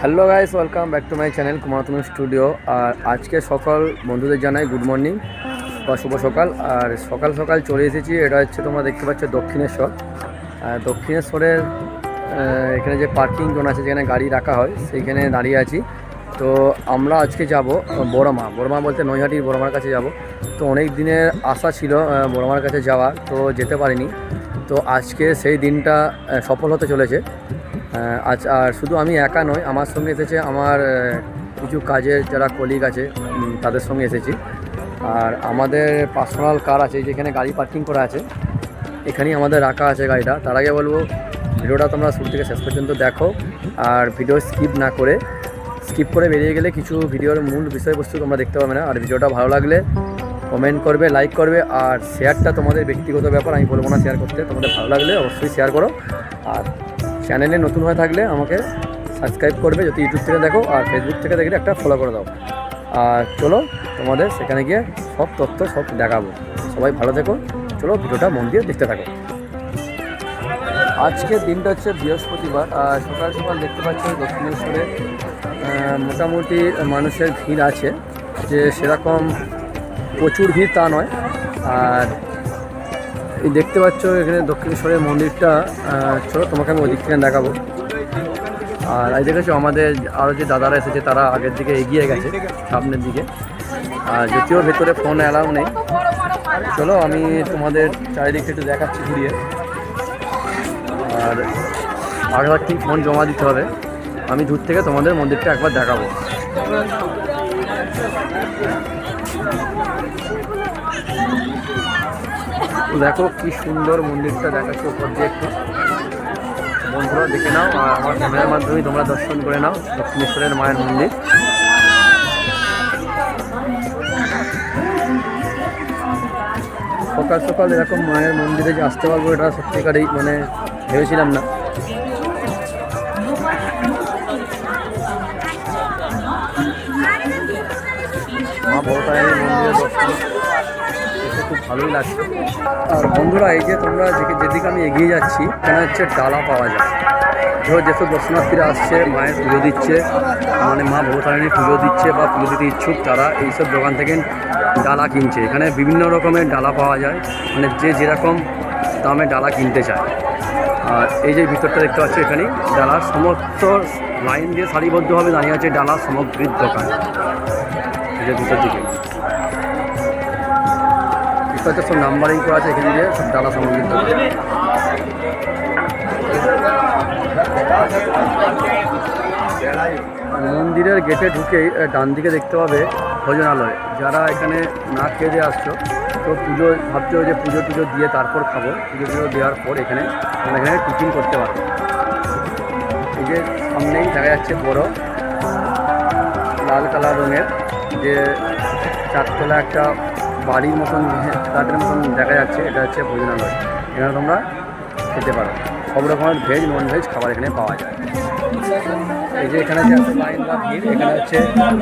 Hello guys welcome back to my channel Kumartanu studio আর আজকে সকাল, বন্ধুদের জানাই গুড মর্নিং বা শুভ সকাল। আর সকাল সকাল চলে এসেছি, এটা হচ্ছে তোমরা দেখতে পাচ্ছ দক্ষিণেশ্বর। আর দক্ষিণেশ্বরের এখানে যে পার্কিং জোন আছে, যেখানে গাড়ি রাখা হয়, সেইখানে দাঁড়িয়ে আছি। তো আমরা আজকে যাব বড়মা। বড়মা বলতে নৈহাটির বড়মার কাছে যাব। তো অনেক দিনের আশা ছিল বড়মার কাছে যাওয়া তো যেতে পারিনি। তো আজকে সেই দিনটা সফল হতে চলেছে। আজ আর শুধু আমি একা নই, আমার সঙ্গে এসেছে আমার কিছু কাজের যারা কলিগ আছে তাদের সঙ্গে এসেছি। আর আমাদের পার্সোনাল কার আছে, যেখানে গাড়ি পার্কিং করা আছে, এখানেই আমাদের রাখা আছে গাড়িটা। তার আগে বলব, ভিডিওটা তোমরা শুরু থেকে শেষ পর্যন্ত দেখো, আর ভিডিও স্কিপ না করে স্কিপ করে বেরিয়ে গেলে কিছু ভিডিওর মূল বিষয়বস্তু তোমরা দেখতে পাবে না। আর ভিডিওটা ভালো লাগলে কমেন্ট করবে লাইক করবে, আর শেয়ারটা তোমাদের ব্যক্তিগত ব্যাপার, আমি বলব না শেয়ার করতে। তোমাদের ভালো লাগলে অবশ্যই শেয়ার করো। আর চ্যানেলে নতুন হয়ে থাকলে আমাকে সাবস্ক্রাইব করবে, যদি ইউটিউব থেকে দেখো আর ফেসবুক থেকে দেখলে একটা ফলো করে দাও। আর চলো তোমাদের সেখানে গিয়ে সব তথ্য সব দেখাবো। সবাই ভালো থেকো। চলো ভিডিওটা মন দিয়ে দেখতে থাকো। আজকের দিনটা হচ্ছে বৃহস্পতিবার। আর সকাল সকাল দেখতে পাচ্ছি দক্ষিণেশ্বরে মোটামুটি মানুষের ভিড় আছে। যে সেরকম প্রচুর ভিড় তা নয়। আর এই দেখতে পাচ্ছ এখানে দক্ষিণেশ্বরের মন্দিরটা চলো তোমাকে আমি ওদিক থেকে দেখাবো। আর এই দেখেছ, আমাদের আরও যে দাদারা এসেছে, তারা আগের দিকে এগিয়ে গেছে, সামনের দিকে। আর যদিও ভেতরে ফোন অ্যালাউ নেই। চলো আমি তোমাদের চারিদিকটা একটু দেখাচ্ছি ঘুরিয়ে। আর আগেবার ঠিক ফোন জমা দিতে হবে, আমি দূর থেকে তোমাদের মন্দিরটা একবার দেখাবো। দেখো কি সুন্দর মন্দিরটা দেখাচ্ছে উপর দিয়ে একটু। বন্ধুরা, দেখে নাও, আর আমার ক্যামেরার মাধ্যমে তোমরা দর্শন করে নাও দক্ষিণেশ্বরের মায়ের মন্দির। সকাল সকাল এরকম মায়ের মন্দিরে যে আসতে পারব, এটা সত্যিকারই মানে ভেবেছিলাম না। মা বড়তারিণী মন্দিরে দর্শন এসে খুব ভালোই লাগছে। আর বন্ধুরা, এই যে তোমরা যেদিকে যেদিকে আমি এগিয়ে যাচ্ছি, এখানে হচ্ছে ডালা পাওয়া যায়। ধরো যেসব দর্শনার্থীরা আসছে, মায়ের পুজো দিচ্ছে মানে মা ভবতারিণী পুজো দিচ্ছে বা পুজো দিতে ইচ্ছুক, তারা এইসব দোকান থেকে ডালা কিনছে। এখানে বিভিন্ন রকমের ডালা পাওয়া যায়। মানে যে যেরকম দামে ডালা কিনতে চায়। আর এই যে ভিতরটা দেখতে পাচ্ছি এখানে ডালার সমস্ত লাইন দিয়ে সারিবদ্ধভাবে দাঁড়িয়ে আছে ডালা সামগ্রীর দোকান। এই যে ভিতর দিকে। হয়তো সব নাম্বারিং করা আছে এখানে দিয়ে, সব ডালা দোকান মন্দিরের গেটে ঢুকেই ডান দিকে দেখতে পাবে ভোজনালয়। যারা এখানে না খেয়ে দিয়ে আসছো, তো পুজো, ভাবছ যে পুজো টুজো দিয়ে তারপর খাব। পুজো টুজো দেওয়ার পর এখানে তোমরা এখানে টিফিন করতে পারো। এই যে সামনেই দেখা যাচ্ছে বড় লাল কালার রঙের যে চারতলা একটা বাড়ির মতন ফ্ল্যাটের মতন দেখা যাচ্ছে, এটা হচ্ছে ভোজনালয়। এখানে তোমরা খেতে পারো। সব রকমের ভেজ নন ভেজ খাবার এখানে পাওয়া যায়। এই যে এখানে যে লাইন বা ভিড় এখানে হচ্ছে ফোন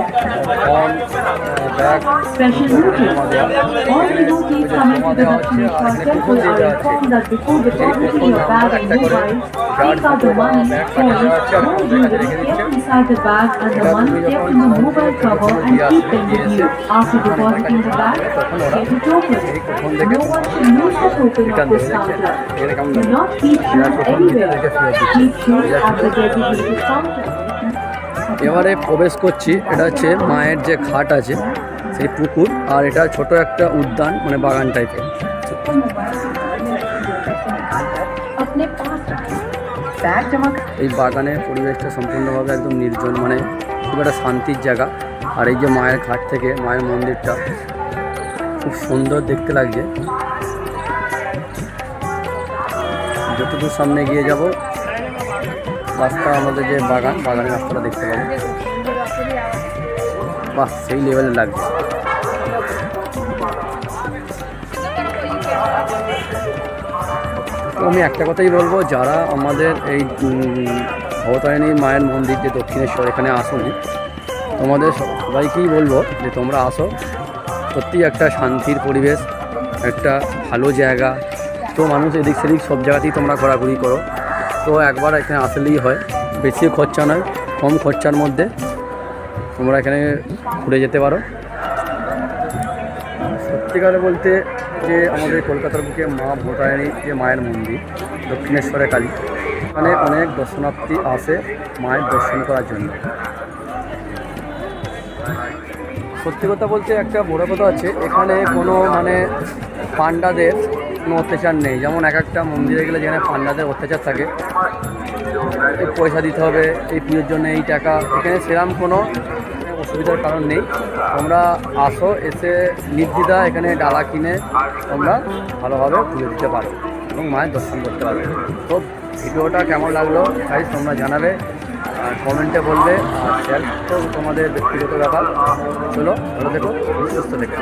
ব্যাগ Special জমা দেওয়া notice. All devotees coming to the Lakshmi Shore temple are informed that before depositing your bag and mobile, take out the money, coins, or jewelry kept inside the bag and the money kept in the mobile cover and keep them with you. After depositing the bag, get a token. No one should use the token of this counter. Do not keep shoes anywhere. Keep shoes at the designated counter. এবারে প্রবেশ করছি, এটা হচ্ছে মায়ের যে খাট আছে, সেই পুকুর, আর এটা ছোট একটা উদ্যান মানে বাগান টাইপের এই বাগানের পরিবেশটা সম্পূর্ণভাবে একদম নির্জন মানে খুব একটা শান্তির জায়গা। আর এই যে মায়ের ঘাট থেকে, মায়ের মন্দিরটা, খুব সুন্দর দেখতে লাগছে। যতদূর সামনে গিয়ে যাব রাস্তা আমাদের যে বাগান, বাগানের রাস্তাটা দেখতে পাবো। বাহ, সেই লেভেলে লাগবে। তো আমি একটা কথাই বলব, যারা আমাদের এই ভবতারিণী মায়ের মন্দির যে দক্ষিণেশ্বর এখানে আসুনি, তোমাদের সবাইকেই বলব যে তোমরা আসো। সত্যি একটা শান্তির পরিবেশ, একটা ভালো জায়গা। তো মানুষ এদিক সেদিক সব জায়গাতেই তোমরা ঘোরাঘুরি করো। তো একবার এখানে আসলেই হয়। বেশি খরচা নয়, কম খরচার মধ্যে তোমরা এখানে ঘুরে যেতে পারো। সত্যিকারে বলতে যে আমাদের কলকাতার বুকে মা ভোটায়নি যে মায়ের মন্দির, দক্ষিণেশ্বরে কালী, এখানে অনেক দর্শনার্থী আসে মায়ের দর্শন করার জন্য। সত্যি কথা বলতে একটা বড় কথা আছে এখানে কোনো মানে পান্ডাদের কোনো অত্যাচার নেই। যেমন এক একটা মন্দিরে গেলে যেখানে পান্ডাদের অত্যাচার থাকে, এই পয়সা দিতে হবে, এই পুজোর জন্য এই টাকা, এখানে সেরকম কোনো অসুবিধার কারণ নেই। তোমরা আসো, এসে নির্দ্বিধা এখানে ডালা কিনে তোমরা ভালোভাবে পুজো দিতে পারো এবং মায়ের দর্শন করতে পারবে তো ভিডিওটা কেমন লাগল তাই তোমরা জানাবে, আর কমেন্টে বলবে, আর তো তোমাদের ব্যক্তিগত ব্যাপার। চলো, ভালো থেকো, সুস্থ থেকো।